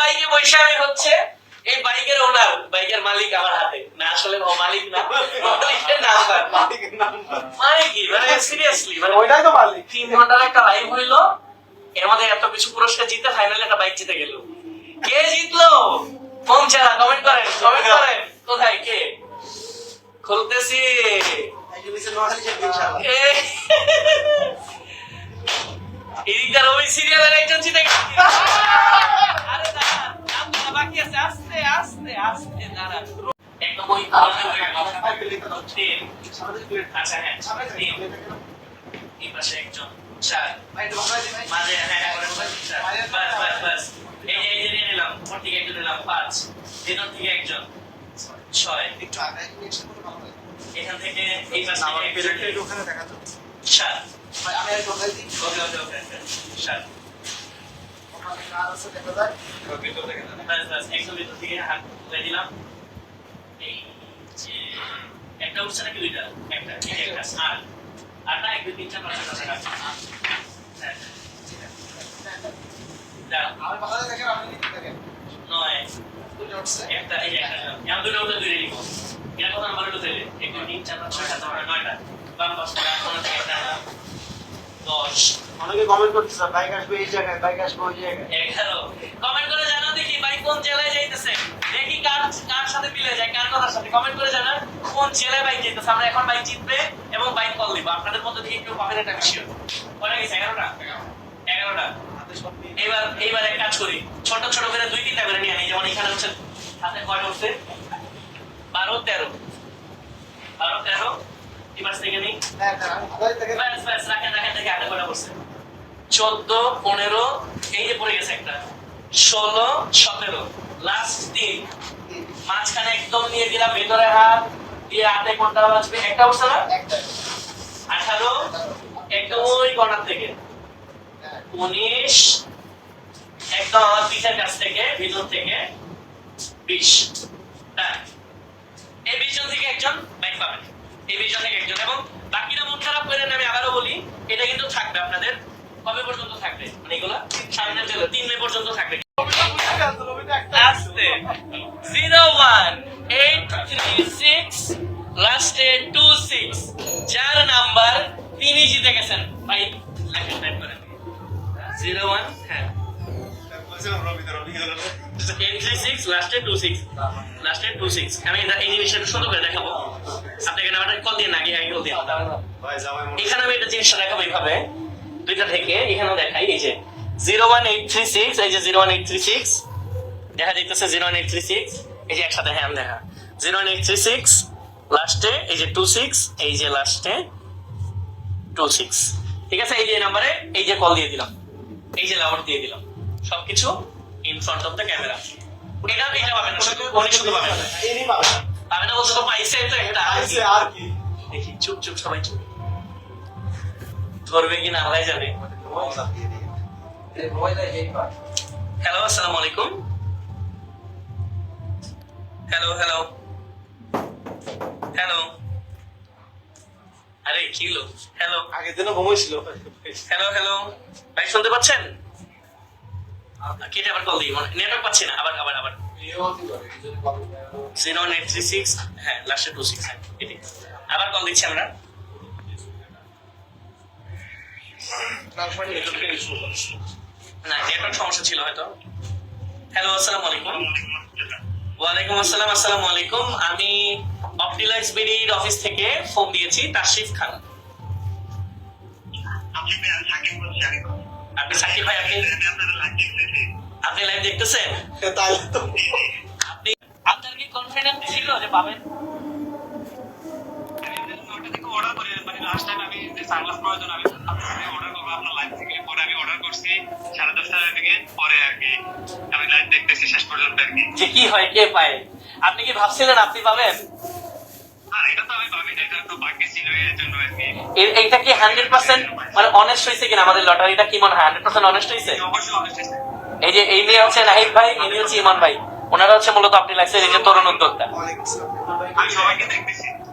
বাইকে বসে আমি হচ্ছে এই বাইকের ওনার বাইকের মালিক আমার হাতে। না আসলে ও মালিক না। মালিকের নাম্বার মানে কি? মানে সিরিয়াসলি মানে ওইটাই তো মালিক। তিন ঘণ্টার একটা লাইভ হইল এর মধ্যে এত কিছু পুরস্কার জিতে ফাইনালে একটা বাইক জিতে গেল। কে জিতলো? ফোন ছাড়া কমেন্ট করেন কমেন্ট করেন। কোথায়? কে? খুলতেছি। ওই সিরিয়ালের একজন জিতে গেছে। আস্তে আস্তে দাঁড়া। একদম ওই তিন। হ্যাঁ তিন। এই পাশে একজন চার মাঝে হ্যাঁ করে বাস বাস বাস এই যে- এই যে নিলাম ওর থেকে একজন নিলাম পাঁচ। ভিতর থেকে একজন ছয়। এখান থেকে এই পাশ ভিতর থেকে হাত তুলে দিলাম এই যে একটা হ্যাঁ দাঁড়াও। নয় দুটো এটা সাত আট নয়টা বাম পাশ থেকে আট নয় থেকে একটা দশ অনেকে কমেন্ট করতেছে বাইক আসবে এই জায়গায় বাইক আসবে ওই জায়গায়। এগারো কমেন্ট করে জানাও দেখি ভাই কোন জেলায় যাইতেছে। দেখি কার কার সাথে মিলে যায়, কার কথার সাথে। কমেন্ট করে জানান কোন জেলায় বাইক যেতেছে আমরা এখন বাইক জিতবে এবং বাইক কল দিব আপনাদের মধ্যে থেকে কেউ পাবেন একটা বিষয়। কয়টা গেছে? এগারোটা? এগারোটা। এবার এইবার এক কাজ করি। ছোট ছোট করে দুই তিনটা করে নিয়ে আনি। যেমন এখানে হচ্ছে হাতে কয়টা উঠছে বারো, তেরো। বারো, তেরো। চোদ্দ পনেরো এই যে পড়ে গেছে একটা। ষোলো সতেরো। লাস্ট তিন। মাঝখানে একদম নিয়ে দিলাম ভেতরে হাত দিয়ে হাতে কোনটা বাজবে? একটা বসে না? আঠারো। একদম ওই কর্নার থেকে। উনিশ। একদম আমার পিঠের কাছ থেকে ভিতর থেকে। বিশ। এই বিশ জন থেকে একজন বাইক পাবেন। এই বিশ জন থেকে একজন। এবং বাকিরা মন খারাপ করে আমি আবারও বলি এটা কিন্তু থাকবে আপনাদের কবে পর্যন্ত থাকবে মানে এগুলা সামনের জন্য তিন মে পর্যন্ত থাকবে আস্তে zero one eight three six লাস্টে টু সিক্স চার নাম্বার তিনি জিতে গেছেন। ভাই, লেখেন টাইপ করেন। জিরো ওয়ান হ্যাঁ এই জিনিসটা সুন্দর করে দেখাবো। আপনাকে কল দিয়ে আগে আগে একটা জিনিসটা দেখাবো এইভাবে। দুইটা থেকে এখানেও দেখাই, এই যে। Zero one eight three six এই যে zero one eight three six দেখা যাইতেছে zero one eight three six এই যে একসাথে হ্যাঁ দেখা। জিরো এইট থ্রি সিক্স লাস্টে এই যে টু সিক্স এই যে লাস্টে টু সিক্স ঠিক আছে? এই যে নাম্বারে এই যে কল দিয়ে দিলাম। এই যে লাউড দিয়ে দিলাম। সবকিছু in front of the camera এটা এটা পাবেন না। শুধু পাবেন না। পাবেন না। বলছে তো পাইছে তো এটা আর আর কি। দেখি চুপ চুপ সবাই চুপ। ধরবে কি না আল্লাহ জানে হ্যালো আসসালামু আলাইকুম। হ্যালো হ্যালো হ্যালো আরে কি হলো? হ্যালো আগের দিনও ঘুমাইছিল হ্যালো হ্যালো ভাই শুনতে পাচ্ছেন? কেটে আবার কল দিই নেটওয়ার্ক পাচ্ছি না। আবার আবার আবার। জিরো এইট থ্রি সিক্স হ্যাঁ লাস্টে টু সিক্স হ্যাঁ আবার কল দিচ্ছি আমরা। না নেটওয়ার্ক সমস্যা ছিল হয়তো। হ্যালো আসসালামু আলাইকুম। ওয়ালাইকুম আসসালাম আসসালামু আলাইকুম। আমি অপটিলাইক্স বিডির অফিস থেকে ফোন দিয়েছি তাশরিফ খান। আপনি সাকিব ভাই আপনি আপনি লাইভ দেখতেছেন? তাই তো। আপনি আপনার কি কনফিডেন্স ছিল যে পাবেন? ওটা থেকে অর্ডার করি মানে লাস্ট টাইম আমি যে সানগ্লাস প্রয়োজন আমি আপনার অর্ডার সাড়ে দশটার দিকে পরে আর কি। আমি লাইভ দেখতেছি শেষ পর্যন্ত আর কি। যে কি হয় কে পায়? আপনি কি ভাবছিলেন আপনি পাবেন? আর এটা তো আমি ভাবি না এটা তো ভাগ্যে ছিল এর জন্য আর কি। এ- এইটা কি হান্ড্রেড পার্সেন্ট মানে অনেস্ট হয়েছে কিনা আমাদের লটারিটা কি মনে হয় হান্ড্রেড পার্সেন্ট অনেস্ট হয়েছে? অবশ্যই অবশ্যই এই যে এই নিয়ে হচ্ছে নাহিদ ভাই ইনি হচ্ছে ইমান ভাই। ওনারা হচ্ছে মূলত আপনি লাগছে এই যে তরুণ উদ্যোক্তা। আমি সবাইকে দেখতেছি।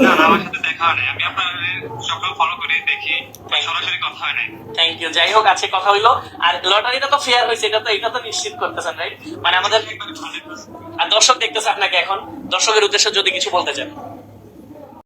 না আমার সাথে দেখা হয় নাই। আমি আপনার ফলো করি দেখি সরাসরি কথা হয় নাই। থ্যাংক ইউ যাই হোক কথা হইল। আর লটারিটা তো ফেয়ার হয়েছে এটা তো এটা তো নিশ্চিত করতেছেন রাইট মানে আমাদের আর দর্শক দেখতেছে আপনাকে এখন। দর্শকের উদ্দেশ্যে যদি কিছু বলতে চান।